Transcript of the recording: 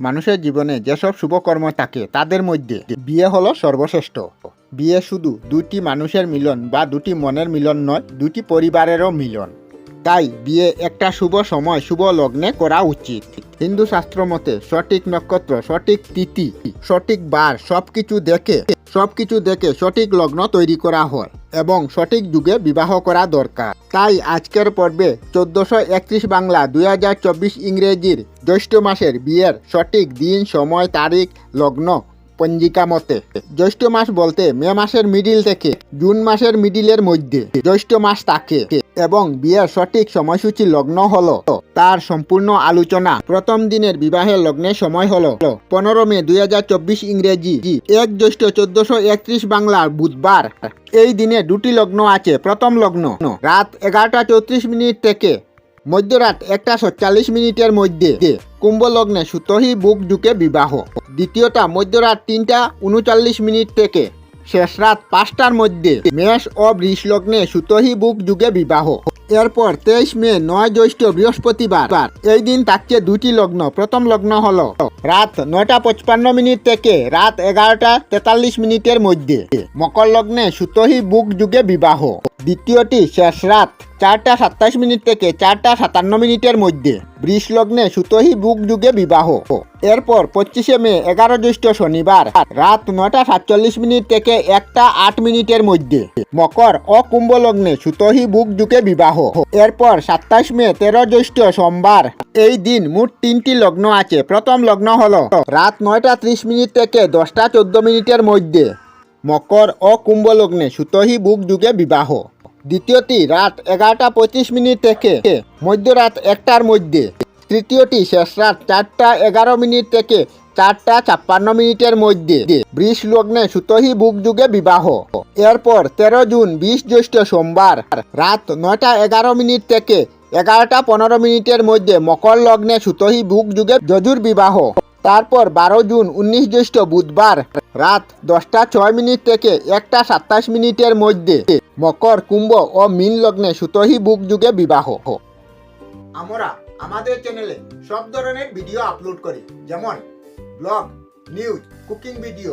মানুষের জীবনে যেসব শুভকর্ম থাকে, তাদের মধ্যে বিয়ে হলো সর্বশ্রেষ্ঠ। বিয়ে শুধু দুটি মানুষের মিলন বা দুটি মনের মিলন নয় দুটি পরিবারেরও মিলন। তাই বিয়ে একটা শুভ সময়, শুভ লগ্নে করা উচিত। হিন্দু শাস্ত্র মতে সঠিক নক্ষত্র, সঠিক তিথি, সঠিক বার সবকিছু দেখে সবকিছু দেখে সঠিক লগ্ন তৈরি করা হয়। এবং সঠিক যুগে বিবাহ করা দরকার। তাই আজকের পর্বে চোদ্দশো একত্রিশ বাংলা দুই হাজার চব্বিশ ইংরেজির জ্যৈষ্ঠ মাসের বিয়ের সঠিক দিন, সময়, তারিখ, লগ্ন, পঞ্জিকা মতে। জ্যৈষ্ঠ মাস বলতে মে মাসের মিডিল থেকে জুন মাসের মিডিলের মধ্যে। জ্যৈষ্ঠ মাস থাকে এবং বিয়ের সঠিক সময়সূচি লগ্ন হলো। তার সম্পূর্ণ আলোচনা প্রথম দিনের বিবাহের লগ্নের সময় হলো। পনেরো মে দুই হাজার চব্বিশ ইংরেজি। এক জ্যৈষ্ঠ চোদ্দশো একত্রিশ বাংলার বুধবার। এই দিনে দুটি লগ্ন আছে, প্রথম লগ্ন রাত এগারোটা চৌত্রিশ মিনিট থেকে, মধ্যরাত একটা সত্তাল্লিশ মিনিটের মধ্যে। কুম্ভ লগ্নে সুতহি বুক যুগে বিবাহ। দ্বিতীয়টা মধ্যরাত তিনটা উনচল্লিশ মিনিট থেকে। শেষ রাত পাঁচটার মধ্যে মেষ ও বৃষ লগ্নে সুতহি বুক যুগে বিবাহ। এরপর তেইশ মে, নয় জ্যৈষ্ঠ বৃহস্পতিবার। এই দিন থাকছে দুটি লগ্ন। প্রথম লগ্ন হল রাত নয়টা পঁচপান্ন মিনিট থেকে রাত এগারোটা তেতাল্লিশ মিনিটের মধ্যে। মকর লগ্নে সুতহি বুক যুগে বিবাহ। দ্বিতীয়টি শেষ রাত, চারটা সাতাশ মিনিট থেকে চারটা সাতান্ন মিনিটের মধ্যে। বৃষ লগ্নে সুতহি বুক যুগে বিবাহ। এরপর পঁচিশে মে, এগারো জ্যৈষ্ঠ শনিবার, রাত নটা সাতচল্লিশ মিনিট থেকে একটা আট মিনিটের মধ্যে। মকর ও কুম্ভ লগ্নে সুতহি বুক যুগে বিবাহ। এরপর সাতাশ মে, তেরো জ্যৈষ্ঠ সোমবার, এই দিন মোট তিনটি লগ্ন আছে। প্রথম লগ্ন হল রাত নয়টা ত্রিশ মিনিট থেকে দশটা চোদ্দ মিনিটের মধ্যে। মকর ও কুম্ভ লগ্নে সুতহি বুক যুগে বিবাহ। দ্বিতীয়টি রাত এগারোটা পঁচিশ মিনিট থেকে। মধ্যরাত একটার মধ্যে। তৃতীয়টি শেষ রাত চারটা এগারো মিনিট থেকে চারটা ছাপ্পান্ন মিনিটের মধ্যে। বৃষ লগ্নে সুতহি বুক যুগে বিবাহ। এরপর তেরো জুন বিশ জ্যৈষ্ঠ সোমবার। রাত নয়টা এগারো মিনিট থেকে এগারোটা পনেরো মিনিটের মধ্যে মকর লগ্নে সুতহি বুক যুগে যজুর বিবাহ। তারপর বারো জুন উনিশ জ্যৈষ্ঠ বুধবার রাত দশটা ছয় মিনিট থেকে একটা সাতাশ মিনিটের মধ্যে মকর কুম্ভ ও মিন লগ্নে সুতহি বুক যুগে বিবাহ। আমরা আমাদের চ্যানেলে সব ধরনের ভিডিও আপলোড করি। যেমন ব্লগ নিউজ কুকিং ভিডিও